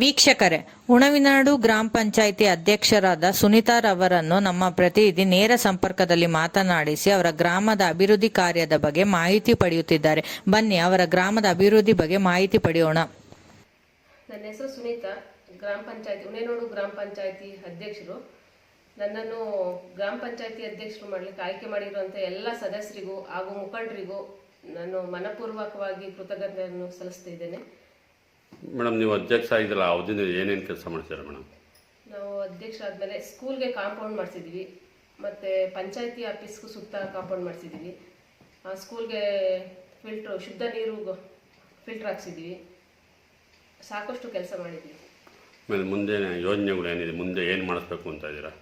ವೀಕ್ಷಕರೇ, ಉಣವಿನಾಡು ಗ್ರಾಮ ಪಂಚಾಯಿತಿ ಅಧ್ಯಕ್ಷರಾದ ಸುನೀತಾರವರನ್ನು ನಮ್ಮ ಪ್ರತಿನಿಧಿ ನೇರ ಸಂಪರ್ಕದಲ್ಲಿ ಮಾತನಾಡಿಸಿ ಅವರ ಗ್ರಾಮದ ಅಭಿವೃದ್ಧಿ ಕಾರ್ಯದ ಬಗ್ಗೆ ಮಾಹಿತಿ ಪಡೆಯುತ್ತಿದ್ದಾರೆ. ಬನ್ನಿ, ಅವರ ಗ್ರಾಮದ ಅಭಿವೃದ್ಧಿ ಬಗ್ಗೆ ಮಾಹಿತಿ ಪಡೆಯೋಣ. ನನ್ನ ಹೆಸರು ಸುನೀತಾ. ಗ್ರಾಮ ಪಂಚಾಯತಿ, ಉಣೇನೋಡು ಗ್ರಾಮ ಪಂಚಾಯತಿ ಅಧ್ಯಕ್ಷರು. ನನ್ನನ್ನು ಗ್ರಾಮ ಪಂಚಾಯತಿ ಅಧ್ಯಕ್ಷರು ಮಾಡಲಿಕ್ಕೆ ಆಯ್ಕೆ ಮಾಡಿರುವಂಥ ಎಲ್ಲ ಸದಸ್ಯರಿಗೂ ಹಾಗೂ ಮುಖಂಡರಿಗೂ ನಾನು ಮನಪೂರ್ವಕವಾಗಿ ಕೃತಜ್ಞತೆಯನ್ನು ಸಲ್ಲಿಸ್ತಿದ್ದೇನೆ ಮೇಡಮ್ ನೀವು ಅಧ್ಯಕ್ಷ ಆಗಿದ್ರಲ್ಲ ಅವಧಿನ ಏನೇನು ಕೆಲಸ ಮಾಡ್ತೀರಾ ಮೇಡಮ್? ನಾವು ಅಧ್ಯಕ್ಷ ಆದಮೇಲೆ ಸ್ಕೂಲ್ಗೆ ಕಾಂಪೌಂಡ್ ಮಾಡಿಸಿದ್ವಿ. ಮತ್ತು ಪಂಚಾಯತಿ ಆಫೀಸ್ಗೂ ಸುತ್ತ ಕಾಂಪೌಂಡ್ ಮಾಡಿಸಿದ್ವಿ. ಆ ಸ್ಕೂಲ್ಗೆ ಫಿಲ್ಟ್ರು ಶುದ್ಧ ನೀರು ಫಿಲ್ಟ್ರ್ ಹಾಕ್ಸಿದ್ವಿ. ಸಾಕಷ್ಟು ಕೆಲಸ ಮಾಡಿದ್ವಿ. ಆಮೇಲೆ ಮುಂದೆ ಯೋಜನೆಗಳು ಏನಿದೆ? ಮುಂದೆ ಏನು ಮಾಡಿಸ್ಬೇಕು ಅಂತ ಇದ್ದೀರಾ?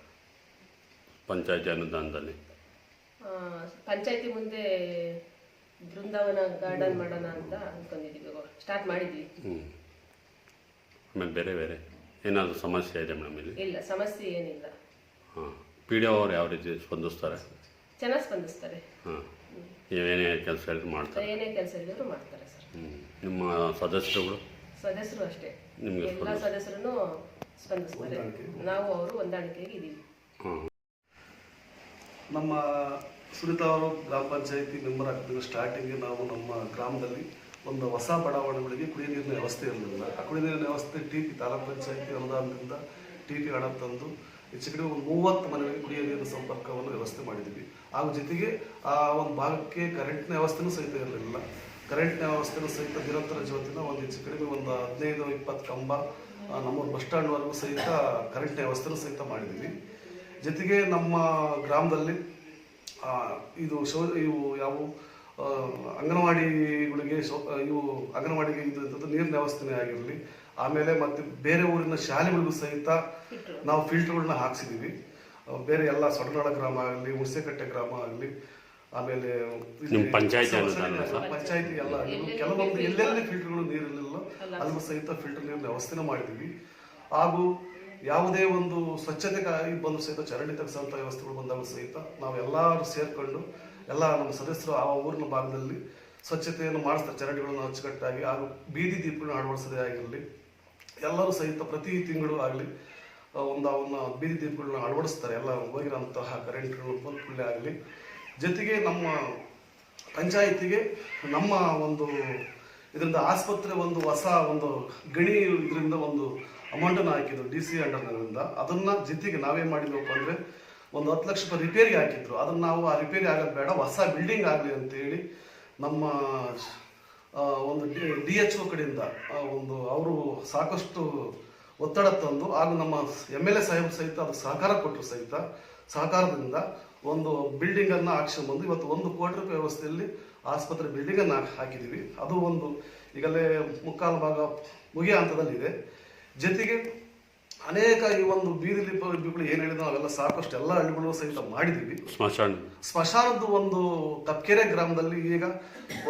ಪಂಚಾಯತಿ ಅನುದಾನದಲ್ಲಿ. ಪಂಚಾಯತಿ ಮುಂದೆ ಬೃಂದಾವನ ಗಾರ್ಡನ್ ಮಾಡೋಣ ಅಂತ ಅಂದ್ಕೊಂಡಿದ್ದೀವಿ ಸ್ಟಾರ್ಟ್ ಮಾಡಿದ್ವಿ. ಆಮೇಲೆ ಬೇರೆ ಬೇರೆ. ಏನಾದರೂ ಸಮಸ್ಯೆ ಇದೆ ಮೇಡಮ್ ಇಲ್ಲಿ? ಇಲ್ಲ ಸಮಸ್ಯೆ ಏನಿಲ್ಲ. ಹಾಂ ಪಿ ಡಿ ಅವ್ರು ಯಾವ ರೀತಿ ಸ್ಪಂದಿಸ್ತಾರೆ? ಚೆನ್ನಾಗಿ ಸ್ಪಂದಿಸ್ತಾರೆ. ಹಾಂ ಏನೇ ಕೆಲಸ ಹೇಳಿದ್ರು ಮಾಡ್ತಾರೆ. ಏನೇ ಕೆಲಸ ಹೇಳಿದ್ರು ಮಾಡ್ತಾರೆ ಸರ್. ಹ್ಞೂ ನಿಮ್ಮ ಸದಸ್ಯರುಗಳು? ಸದಸ್ಯರು ಅಷ್ಟೇ. ನಿಮಗೆ ಎಲ್ಲ ಸದಸ್ಯರು ಸ್ಪಂದಿಸ್ತಾರೆ. ನಾವು ಅವರು ಹೊಂದಾಣಿಕೆಗೆ ಇದ್ದೀವಿ. ಹಾಂ. ನಮ್ಮ ಸುನಿತಾ ಅವರು ಗ್ರಾಮ ಪಂಚಾಯಿತಿ ಮೆಂಬರ್ ಆಗ್ತಿದ್ದ ಸ್ಟಾರ್ಟಿಂಗ್ ನಾವು ನಮ್ಮ ಗ್ರಾಮದಲ್ಲಿ ಒಂದು ಹೊಸ ಬಡಾವಣೆಗಳಿಗೆ ಕುಡಿಯುವ ನೀರಿನ ವ್ಯವಸ್ಥೆ ಇರಲಿಲ್ಲ. ಆ ಕುಡಿಯುವ ನೀರಿನ ವ್ಯವಸ್ಥೆ ಟಿ ಪಿ ತಾಲೂಕು ಪಂಚಾಯತಿ ಅನುದಾನದಿಂದ ಟಿ ಪಿ ಹಣ ತಂದು ಹೆಚ್ಚು ಕಡೆ ಒಂದು ಮೂವತ್ತು ಮನೆಗಳಿಗೆ ಕುಡಿಯುವ ನೀರಿನ ಸಂಪರ್ಕವನ್ನು ವ್ಯವಸ್ಥೆ ಮಾಡಿದ್ವಿ. ಹಾಗೂ ಜೊತೆಗೆ ಆ ಒಂದು ಭಾಗಕ್ಕೆ ಕರೆಂಟ್ನ ವ್ಯವಸ್ಥೆನೂ ಸಹಿತ ಇರಲಿಲ್ಲ. ಕರೆಂಟ್ನ ವ್ಯವಸ್ಥೆನೂ ಸಹಿತ ನಿರಂತರ ಜ್ಯೋತಿನ ಒಂದು ಹೆಚ್ಚು ಕಡಿಮೆ ಒಂದು ಹದಿನೈದು ಇಪ್ಪತ್ತು ಕಂಬ ನಮ್ಮ ಬಸ್ ಸ್ಟ್ಯಾಂಡ್ವರೆಗೂ ಸಹಿತ ಕರೆಂಟ್ನ ವ್ಯವಸ್ಥೆನೂ ಸಹಿತ ಮಾಡಿದ್ವಿ. ಜೊತೆಗೆ ನಮ್ಮ ಗ್ರಾಮದಲ್ಲಿ ಇದು ಶೌ, ಇವು ಯಾವುವು ಅಂಗನವಾಡಿಗಳಿಗೆ ಶೌ ಇವು ಅಂಗನವಾಡಿಗೆ ಇದು ಇದ್ದದ್ದು ನೀರಿನ ವ್ಯವಸ್ಥೆನೇ ಆಗಿರಲಿ. ಆಮೇಲೆ ಮತ್ತೆ ಬೇರೆ ಊರಿನ ಶಾಲೆಗಳಿಗೂ ಸಹಿತ ನಾವು ಫಿಲ್ಟರ್ಗಳನ್ನ ಹಾಕ್ಸಿದೀವಿ. ಆ, ಬೇರೆ ಎಲ್ಲ ಸೊಡನಾಳ ಗ್ರಾಮ ಆಗಲಿ ಹುಣಸೆಕಟ್ಟೆ ಗ್ರಾಮ ಆಗಲಿ ಆಮೇಲೆ ನಿಮ್ಮ ಪಂಚಾಯ್ತಿ ಅನುದಾನ ಸರ್? ಪಂಚಾಯತಿ ಎಲ್ಲ ಕೆಲವೊಂದು ಎಲ್ಲೆಲ್ಲಿ ಫಿಲ್ಟರ್ಗಳು ನೀರಿರಲಿಲ್ಲ ಅಲ್ಲಿಗೂ ಸಹಿತ ಫಿಲ್ಟರ್ ನೀರಿನ ವ್ಯವಸ್ಥೆನ ಮಾಡಿದೀವಿ. ಹಾಗೂ ಯಾವುದೇ ಒಂದು ಸ್ವಚ್ಛತೆ ಕಾ- ಬಂದು ಸಹಿತ ಚರಂಡಿ ತೆಗೆಸಂತ ವ್ಯವಸ್ಥೆಗಳು ಬಂದಾಗ ಸಹಿತ ನಾವೆಲ್ಲರೂ ಸೇರ್ಕೊಂಡು ಎಲ್ಲ ನಮ್ಮ ಸದಸ್ಯರು ಆ ಊರಿನ ಭಾಗದಲ್ಲಿ ಸ್ವಚ್ಛತೆಯನ್ನು ಮಾಡಿಸ್ತಾರೆ. ಚರಂಡಿಗಳನ್ನು ಅಚ್ಚುಕಟ್ಟಾಗಿ ಹಾಗೂ ಬೀದಿ ದೀಪಗಳನ್ನು ಅಳವಡಿಸೋದೇ ಆಗಿರಲಿ, ಎಲ್ಲರೂ ಸಹಿತ ಪ್ರತಿ ತಿಂಗಳು ಆಗಲಿ ಒಂದು ಅವನ್ನ ಬೀದಿ ದೀಪಗಳನ್ನ ಅಳವಡಿಸ್ತಾರೆ. ಎಲ್ಲ ಹೋಗಿರೋಂತಹ ಕರೆಂಟ್ಗಳು ಬಂದ್ಕೂಡಲೇ ಆಗಲಿ. ಜೊತೆಗೆ ನಮ್ಮ ಪಂಚಾಯಿತಿಗೆ ನಮ್ಮ ಒಂದು ಇದರಿಂದ ಆಸ್ಪತ್ರೆ ಒಂದು ಹೊಸ ಒಂದು ಗಣಿ ಇದರಿಂದ ಒಂದು ಅಮೌಂಟನ್ನು ಹಾಕಿದ್ದು ಡಿ ಸಿ ಅಂಡರ್ನಿಂದ ಅದನ್ನು ಜೊತೆಗೆ ನಾವೇ ಮಾಡಿದ್ವಪ್ಪ ಅಂದ್ರೆ ಒಂದು ಹತ್ತು ಲಕ್ಷ ರೂಪಾಯಿ ರಿಪೇರಿಗೆ ಹಾಕಿದ್ರು. ಅದನ್ನ ನಾವು ಆ ರಿಪೇರಿ ಆಗೋದು ಬೇಡ, ಹೊಸ ಬಿಲ್ಡಿಂಗ್ ಆಗಲಿ ಅಂತೇಳಿ ನಮ್ಮ ಒಂದು ಡಿ ಎಚ್ ಒ ಕಡೆಯಿಂದ ಒಂದು ಅವರು ಸಾಕಷ್ಟು ಒತ್ತಡ ತಂದು, ಹಾಗೂ ನಮ್ಮ ಎಂ ಎಲ್ ಎ ಸಾಹೇಬ್ ಸಹಿತ ಅದು ಸಹಕಾರ ಕೊಟ್ಟರು ಸಹಿತ, ಸಹಕಾರದಿಂದ ಒಂದು ಬಿಲ್ಡಿಂಗ್ ಹಾಕ್ಸ್ಕೊಂಬಂದು ಇವತ್ತು ಒಂದು ಕೋಟಿ ರೂಪಾಯಿ ವ್ಯವಸ್ಥೆಯಲ್ಲಿ ಆಸ್ಪತ್ರೆ ಬಿಲ್ಡಿಂಗ್ ಅನ್ನ ಹಾಕಿದೀವಿ. ಅದು ಒಂದು ಈಗಲೇ ಮುಕ್ಕಾಲು ಭಾಗ ಮುಗಿಯ ಹಂತದಲ್ಲಿದೆ. ಜೊತೆಗೆ ಅನೇಕ ಈ ಒಂದು ಬೀದಿ ಲಿಪಿಗಳು ಏನು ಹೇಳಿದ್ರು ಅವೆಲ್ಲ ಸಾಕಷ್ಟು ಎಲ್ಲ ಹಳ್ಳಿಗಳು ಸಹಿತ ಮಾಡಿದೀವಿ. ಸ್ಮಶಾನ. ಸ್ಮಶಾನದ್ದು ಒಂದು ಕಪ್ಕೆರೆ ಗ್ರಾಮದಲ್ಲಿ ಈಗ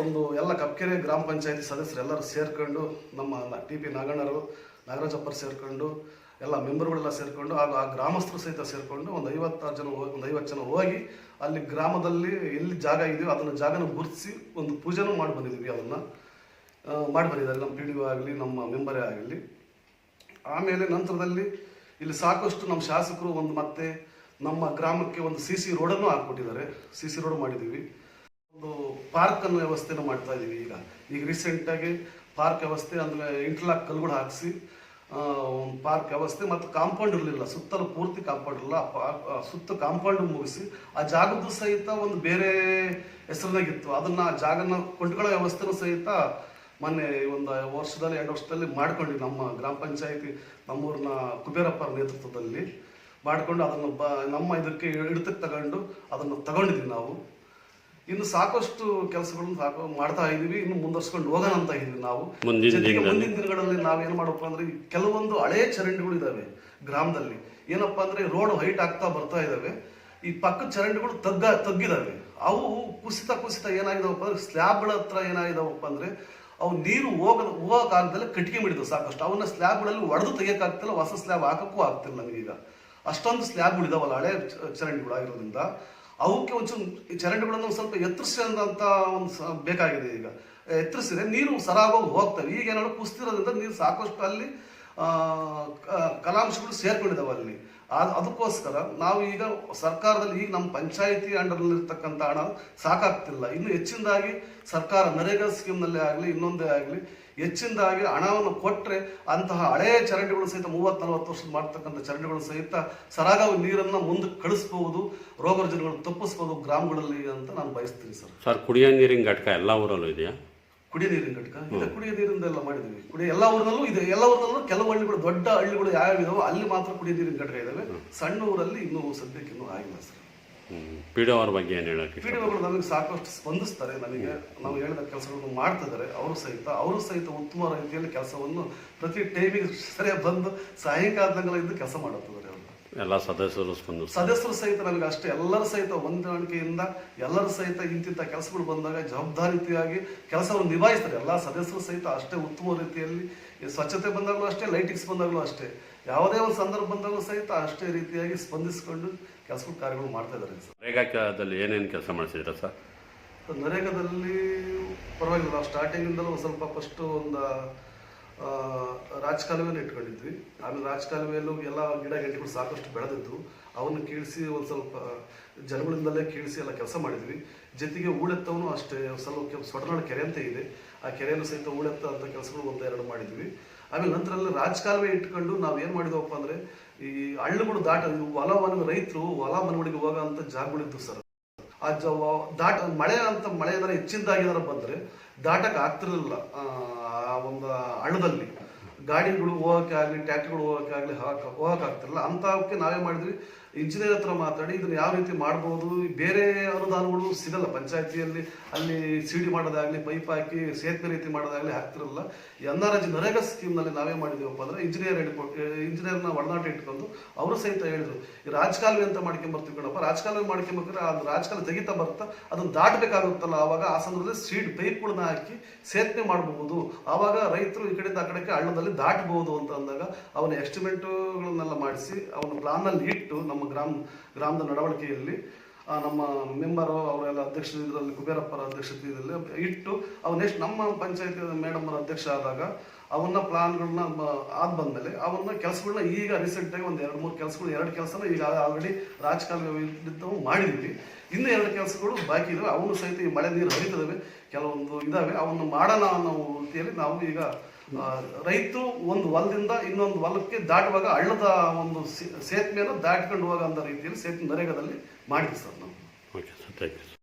ಒಂದು ಎಲ್ಲ ಕಪ್ಕೆರೆ ಗ್ರಾಮ ಪಂಚಾಯತಿ ಸದಸ್ಯರು ಎಲ್ಲರೂ ಸೇರ್ಕೊಂಡು ನಮ್ಮ ಟಿ ಪಿ ನಾಗಣ್ಣರು ನಾಗರಾಜಪ್ಪರು ಸೇರ್ಕೊಂಡು ಎಲ್ಲ ಮೆಂಬರ್ಗಳೆಲ್ಲ ಸೇರಿಕೊಂಡು ಹಾಗೂ ಆ ಗ್ರಾಮಸ್ಥರು ಸಹಿತ ಸೇರಿಕೊಂಡು ಒಂದು ಐವತ್ತಾರು ಜನ ಹೋಗಿ ಒಂದು ಐವತ್ತು ಜನ ಹೋಗಿ ಅಲ್ಲಿ ಗ್ರಾಮದಲ್ಲಿ ಎಲ್ಲಿ ಜಾಗ ಇದೆಯೋ ಅದನ್ನು ಜಾಗನ ಗುರುತಿಸಿ ಒಂದು ಪೂಜೆನೂ ಮಾಡಿ ಬಂದಿದ್ದೀವಿ ಅದನ್ನು. ಮಾಡಿ ಬಂದಿದ್ದಾರೆ. ನಮ್ಮ ಪಿ ಡಿ ಆಗಲಿ ನಮ್ಮ ಮೆಂಬರೇ ಆಗಲಿ. ಆಮೇಲೆ ನಂತರದಲ್ಲಿ ಇಲ್ಲಿ ಸಾಕಷ್ಟು ನಮ್ಮ ಶಾಸಕರು ಒಂದು ಮತ್ತೆ ನಮ್ಮ ಗ್ರಾಮಕ್ಕೆ ಒಂದು ಸಿ ಸಿ ರೋಡನ್ನು ಹಾಕ್ಬಿಟ್ಟಿದ್ದಾರೆ ಸಿ ಸಿ ರೋಡ್ ಮಾಡಿದ್ದೀವಿ. ಒಂದು ಪಾರ್ಕ್ ಅನ್ನು ವ್ಯವಸ್ಥೆನ ಮಾಡ್ತಾ ಇದ್ದೀವಿ ಈಗ. ಈಗ ರೀಸೆಂಟಾಗಿ ಪಾರ್ಕ್ ವ್ಯವಸ್ಥೆ ಅಂದರೆ ಇಂಟರ್ಲಾಕ್ ಕಲ್ಗಳು ಹಾಕಿಸಿ ಪಾರ್ಕ್ ವ್ಯವಸ್ಥೆ ಮತ್ತು ಕಾಂಪೌಂಡ್ ಇರಲಿಲ್ಲ. ಸುತ್ತಲೂ ಪೂರ್ತಿ ಕಾಂಪೌಂಡ್ ಇರಲಿಲ್ಲ ಸುತ್ತ ಕಾಂಪೌಂಡ್ ಮುಗಿಸಿ ಆ ಜಾಗದ್ದು ಸಹಿತ ಒಂದು ಬೇರೆ ಹೆಸರಿನಾಗಿತ್ತು. ಅದನ್ನು ಆ ಜಾಗನ ಕೊಂಡ್ಕೊಳ್ಳೋ ವ್ಯವಸ್ಥೆನೂ ಸಹಿತ ಮೊನ್ನೆ ಒಂದು ವರ್ಷದಲ್ಲಿ ಎರಡು ವರ್ಷದಲ್ಲಿ ಮಾಡ್ಕೊಂಡ್ವಿ ನಮ್ಮ ಗ್ರಾಮ ಪಂಚಾಯತಿ ನಮ್ಮೂರಿನ ಕುಬೇರಪ್ಪರ ನೇತೃತ್ವದಲ್ಲಿ ಮಾಡಿಕೊಂಡು ಅದನ್ನು ಬ ನಮ್ಮ ಇದಕ್ಕೆ ಹಿಡಿತಕ್ಕೆ ತಗೊಂಡು ಅದನ್ನು ತಗೊಂಡಿದ್ವಿ ನಾವು. ಇನ್ನು ಸಾಕಷ್ಟು ಕೆಲಸಗಳನ್ನು ಸಾಕು ಮಾಡ್ತಾ ಇದ್ದೀವಿ ಇನ್ನು ಮುಂದುವರ್ಸ್ಕೊಂಡು ಹೋಗೋಣ ಅಂತ ಇದ್ದೀವಿ ನಾವು. ಮುಂದಿನ ದಿನಗಳಲ್ಲಿ ನಾವು ಏನು ನಾವೇನ್ ಮಾಡಪ್ಪ ಅಂದ್ರೆ ಕೆಲವೊಂದು ಹಳೆಯ ಚರಂಡಿಗಳು ಇದ್ದಾವೆ ಗ್ರಾಮದಲ್ಲಿ. ಏನಪ್ಪಾ ಅಂದ್ರೆ ರೋಡ್ ಹೈಟ್ ಆಗ್ತಾ ಬರ್ತಾ ಇದ್ದಾವೆ ಈ ಪಕ್ಕದ ಚರಂಡಿಗಳು ತಗ್ಗ ತಗ್ಗಿದಾವೆ. ಅವು ಕುಸಿತ ಕುಸಿತ ಏನಾಗಿದಾವಪ್ಪ ಅಂದ್ರೆ ಸ್ಲ್ಯಾಬ್ಗಳ ಹತ್ರ ಏನಾಗಿದಾವಪ್ಪ ಅಂದ್ರೆ ಅವು ನೀರು ಹೋಗ ಹೋಗೋ ಕಾಲದಲ್ಲಿ ಕಟ್ಟಿಗೆ ಮಾಡಿದವು ಸಾಕಷ್ಟು. ಅವನ್ನ ಸ್ಲ್ಯಾಬ್ಗಳಲ್ಲಿ ಒಡೆದು ತೆಗಿಯಕ್ಕಾಗ್ತಿಲ್ಲ ಹೊಸ ಸ್ಲ್ಯಾಬ್ ಹಾಕಕ್ಕೂ ಆಗ್ತಿಲ್ಲ ನಮಗೀಗ ಅಷ್ಟೊಂದು ಸ್ಲ್ಯಾಬ್ಗಳಿದಾವಲ್ಲ ಹಳೆ ಚರಂಡಿಗಳಾಗಿರೋದ್ರಿಂದ ಅವಕ್ಕೆ ಒಂಚೂರು ಚರಂಡಿಗಳನ್ನು ಸ್ವಲ್ಪ ಎತ್ತರಿಸಿದಂತ ಒಂದು ಬೇಕಾಗಿದೆ ಈಗ. ಎತ್ತರಿಸಿದ್ರೆ ನೀರು ಸರಾಗೋಗಿ ಹೋಗ್ತವೆ. ಈಗ ಏನಾದ್ರು ಕುಸ್ತಿರೋದ್ರಿಂದ ನೀರು ಸಾಕಷ್ಟು ಅಲ್ಲಿ ಕಲಾಂಶಗಳು ಸೇರ್ಕೊಂಡಿದ್ದಾವೆ ಅಲ್ಲಿ. ಅದಕ್ಕೋಸ್ಕರ ನಾವು ಈಗ ಸರ್ಕಾರದಲ್ಲಿ ಈಗ ನಮ್ಮ ಪಂಚಾಯಿತಿ ಅಂಡರ್ನಲ್ಲಿರ್ತಕ್ಕಂಥ ಹಣ ಸಾಕಾಗ್ತಿಲ್ಲ. ಇನ್ನು ಹೆಚ್ಚಿನದಾಗಿ ಸರ್ಕಾರ ನರೇಗಾ ಸ್ಕೀಮ್ನಲ್ಲೇ ಆಗಲಿ, ಇನ್ನೊಂದೇ ಆಗಲಿ, ಹೆಚ್ಚಿನದಾಗಿ ಹಣವನ್ನು ಕೊಟ್ಟರೆ ಅಂತಹ ಹಳೆಯ ಚರಂಡಿಗಳು ಸಹಿತ ಮೂವತ್ತು ನಲವತ್ತು ವರ್ಷ ಮಾಡ್ತಕ್ಕಂಥ ಚರಂಡಿಗಳು ಸಹಿತ ಸರಾಗ ನೀರನ್ನು ಮುಂದೆ ಕಳಿಸ್ಬೋದು ರೋಗ ರುಜಿನಗಳು ತಪ್ಪಿಸ್ಬೋದು ಗ್ರಾಮಗಳಲ್ಲಿ ಅಂತ ನಾನು ಬಯಸ್ತೀನಿ ಸರ್. ಸರ್, ಕುಡಿಯೋ ನೀರಿನ ಘಟಕ ಎಲ್ಲ ಊರಲ್ಲೂ ಇದೆಯಾ? ಕುಡಿಯ ನೀರಿನ ಘಟಕ. ಇದೆ ಕುಡಿಯ ನೀರಿಂದ ಎಲ್ಲ ಮಾಡಿದ್ವಿ. ಕುಡಿಯ ಎಲ್ಲ ಊರಿನಲ್ಲೂ ಇದೆ. ಎಲ್ಲ ಊರಿನಲ್ಲೂ ಕೆಲವು ಹಳ್ಳಿಗಳು ದೊಡ್ಡ ಹಳ್ಳಿಗಳು ಯಾವ್ಯಾವ ಇದಾವೋ ಅಲ್ಲಿ ಮಾತ್ರ ಕುಡಿಯ ನೀರಿನ ಘಟಕ ಇದಾವೆ. ಸಣ್ಣ ಊರಲ್ಲಿ ಇನ್ನೂ ಸದ್ಯಕ್ಕೆ ಇನ್ನೂ ಆಗಿಲ್ಲ ಸರ್. ಪಿ ಡಿ ಅವ್ರ ಬಗ್ಗೆ ಏನು ಹೇಳಕ್ಕೆ ಪೀಡವರು ನಮಗೆ ಸಾಕಷ್ಟು ಸ್ಪಂದಿಸ್ತಾರೆ. ನನಗೆ ನಾವು ಹೇಳಿದ ಕೆಲಸಗಳನ್ನು ಮಾಡ್ತಿದ್ದಾರೆ ಅವರು ಸಹಿತ ಅವರು ಸಹಿತ ಉತ್ತಮ ರೀತಿಯಲ್ಲಿ ಕೆಲಸವನ್ನು ಪ್ರತಿ ಟೈಮಿಗೆ ಸರಿಯಾಗಿ ಬಂದು ಸಾಯಂಕಾಲದಂಗೆಲ್ಲ ಇದ್ದು ಕೆಲಸ ಮಾಡುತ್ತಿದ್ದಾರೆ ಎಲ್ಲ ಸದಸ್ಯರು ಸ್ಪಂದಿಸ್ತಾರೆ. ಸದಸ್ಯರು ಸಹಿತ ನನಗೆ ಅಷ್ಟೇ ಎಲ್ಲರ ಸಹಿತ ಹೊಂದಾಣಿಕೆಯಿಂದ ಎಲ್ಲರ ಸಹಿತ ಇಂತಿಂಥ ಕೆಲಸಗಳು ಬಂದಾಗ ಜವಾಬ್ದಾರಿತಿಯಾಗಿ ಕೆಲಸವನ್ನು ನಿಭಾಯಿಸ್ತಾರೆ. ಎಲ್ಲ ಸದಸ್ಯರು ಸಹಿತ ಅಷ್ಟೇ ಉತ್ತಮ ರೀತಿಯಲ್ಲಿ ಸ್ವಚ್ಛತೆ ಬಂದಾಗಲೂ ಅಷ್ಟೇ ಲೈಟಿಂಗ್ಸ್ ಬಂದಾಗಲೂ ಅಷ್ಟೇ ಯಾವುದೇ ಒಂದು ಸಂದರ್ಭ ಬಂದಾಗಲೂ ಸಹಿತ ಅಷ್ಟೇ ರೀತಿಯಾಗಿ ಸ್ಪಂದಿಸಿಕೊಂಡು ಕೆಲಸಗಳು ಕಾರ್ಯಗಳು ಮಾಡ್ತಾ ಇದ್ದಾರೆ ಸರ್. ನರೇಗಾದಲ್ಲಿ ಏನೇನು ಕೆಲಸ ಮಾಡಿಸಿದ್ರ ಸರ್? ನರೇಗಾದಲ್ಲಿ ಪರವಾಗಿಲ್ಲ ನಾವು ಸ್ಟಾರ್ಟಿಂಗಿಂದಲೂ ಸ್ವಲ್ಪ ಫಸ್ಟು ಒಂದು ಆ, ರಾಜಕಾಲುವೆನ ಇಟ್ಕೊಂಡಿದ್ವಿ. ಆಮೇಲೆ ರಾಜಕಾಲುವೆಯಲ್ಲೂ ಎಲ್ಲ ಗಿಡ ಗಂಟೆಗಳು ಸಾಕಷ್ಟು ಬೆಳೆದಿದ್ದು ಅವನ್ನು ಕೀಳಿಸಿ ಒಂದು ಸ್ವಲ್ಪ ಜನಗಳಿಂದಲೇ ಕೀಳಿಸಿ ಎಲ್ಲ ಕೆಲಸ ಮಾಡಿದ್ವಿ. ಜೊತೆಗೆ ಊಳೆತ್ತವನು ಅಷ್ಟೇ ಸ್ವಲ್ಪ ಸೊಡನಾಡು ಕೆರೆ ಅಂತ ಇದೆ. ಆ ಕೆರೆಯನ್ನು ಸಹಿತ ಊಳೆತ್ತ ಅಂತ ಕೆಲಸಗಳು ಒಂದು ಎರಡು ಮಾಡಿದ್ವಿ. ಆಮೇಲೆ ನಂತರ ರಾಜಕಾಲುವೆ ಇಟ್ಕೊಂಡು ನಾವು ಏನು ಮಾಡಿದವಪ್ಪ ಅಂದರೆ ಈ ಹಳ್ಳುಗಳು ದಾಟ ಹೊಲ ಮನೆ ರೈತರು ಹೊಲ ಮನೆಗಳಿಗೆ ಹೋಗೋ ಅಂತ ಜಾಗಗಳಿದ್ದು ಸರ್. ಆ ದಾಟ, ಮಳೆ ಅಂತ, ಮಳೆ ಏನಾರ ಹೆಚ್ಚಿನದಾಗಿ ಏನಾರ ಬಂದರೆ ದಾಟಕ್ಕೆ ಆಗ್ತಿರಲಿಲ್ಲ. ಆ ಒಂದು ಹಳ್ಳದಲ್ಲಿ ಗಾಡಿಗಳು ಹೋಗಕ್ಕೆ ಆಗಲಿ ಟ್ಯಾಕ್ಟ್ರಿಗಳು ಹೋಗಕ್ಕೆ ಆಗಲಿ ಹೋಗಕ್ಕೆ ಆಗ್ತಿರಲಿಲ್ಲ. ಅಂಥವಕ್ಕೆ ನಾವೇ ಮಾಡಿದ್ವಿ. ಇಂಜಿನಿಯರ್ ಹತ್ರ ಮಾತಾಡಿ ಇದನ್ನು ಯಾವ ರೀತಿ ಮಾಡ್ಬೋದು? ಬೇರೆ ಅನುದಾನಗಳು ಸಿಗಲ್ಲ. ಪಂಚಾಯತಿಯಲ್ಲಿ ಅಲ್ಲಿ ಸಿಡಿ ಮಾಡೋದಾಗ್ಲಿ ಪೈಪ್ ಹಾಕಿ ಸೇತುವೆ ರೀತಿ ಮಾಡೋದಾಗ್ಲಿ ಆಗ್ತಿರಲ್ಲ ಆರ್ ಎಜ್ ನರೇಗಾ ಸ್ಕೀಮ್ನಲ್ಲಿ ನಾವೇ ಮಾಡಿದೀವಪ್ಪ ಅಂದ್ರೆ ಇಂಜಿನಿಯರ್ ಇಟ್ಕೊಂಡು ಇಂಜಿನಿಯರ್ನ ಒಡನಾಟ ಇಟ್ಕೊಂಡು ಅವರು ಸಹಿತ ಹೇಳಿದ್ರು. ಈ ರಾಜಕಾಲುವೆ ಅಂತ ಮಾಡ್ಕೊಂಬರ್ತೀವಿ ಕಣಪ್ಪ. ರಾಜಕಾಲುವೆ ಮಾಡ್ಕೊಂಬೇಕಾದ್ರೆ ಅದು ರಾಜಕಾಲ ತೆಗಿತಾ ಬರ್ತಾ ಅದನ್ನು ದಾಟಬೇಕಾಗುತ್ತಲ್ಲ. ಆವಾಗ ಆ ಸಂದರ್ಭದಲ್ಲಿ ಸೀಡ್ ಪೈಪ್ಗಳನ್ನ ಹಾಕಿ ಸೇತುವೆ ಮಾಡಬಹುದು ಆವಾಗ ರೈತರು ಈ ಕಡೆಯಿಂದ ಆ ಕಡೆಗೆ ಹಳ್ಳದಲ್ಲಿ ದಾಟಬಹುದು ಅಂತ ಅಂದಾಗ ಅವನ ಎಸ್ಟಿಮೇಟ್ಗಳನ್ನೆಲ್ಲ ಮಾಡಿಸಿ ಅವನ ಪ್ಲಾನಲ್ಲಿ ಇಟ್ಟು ನಮ್ಮ ಗ್ರಾಮ, ಗ್ರಾಮದ ನಡವಳಿಕೆಯಲ್ಲಿ ನಮ್ಮ ಮೆಂಬರು, ಅವರೆಲ್ಲ ಅಧ್ಯಕ್ಷರು ಕುಬೇರಪ್ಪರ ಅಧ್ಯಕ್ಷತೆಯಲ್ಲಿ ಇಟ್ಟು ಅವ್ರು ನೆಕ್ಸ್ಟ್ ನಮ್ಮ ಪಂಚಾಯತಿ ಮೇಡಮ್ ಅವರ ಅಧ್ಯಕ್ಷ ಆದಾಗ, ಅವನ್ನ ಪ್ಲಾನ್ಗಳನ್ನ ಆದ ಬಂದಮೇಲೆ ಅವನ್ನ ಕೆಲಸಗಳನ್ನ ಈಗ ರೀಸೆಂಟ್ ಆಗಿ ಒಂದು ಎರಡು ಮೂರು ಕೆಲಸಗಳು, ಎರಡು ಕೆಲಸನ ಈಗ ಆಲ್ರೆಡಿ ಇದ್ದವು ಮಾಡಿದ್ವಿ. ಇನ್ನು ಎರಡು ಕೆಲಸಗಳು ಬಾಕಿ ಇದಾವೆ. ಅವನು ಸಹಿತ ಈ ಮಳೆ ನೀರು ಹರಿತದವೆ. ಕೆಲವೊಂದು ಇದಾವೆ. ಅವನ್ನ ಮಾಡೋಣ ಅನ್ನೋ ರೀತಿಯಲ್ಲಿ ನಾವು ಈಗ ರೈತರು ಒಂದು ಹೊಲದಿಂದ ಇನ್ನೊಂದು ಹೊಲಕ್ಕೆ ದಾಟುವಾಗ ಹಳ್ಳದ ಒಂದು ಸೇತುವೆಯನ್ನು ದಾಟ್ಕೊಂಡು ಹೋಗೋ ಅಂತ ರೀತಿಯಲ್ಲಿ ಸೇತುವೆ ನರೇಗಾದಲ್ಲಿ ಮಾಡಿದ್ವಿ ಸರ್ ನಾವು. Okay sir thank you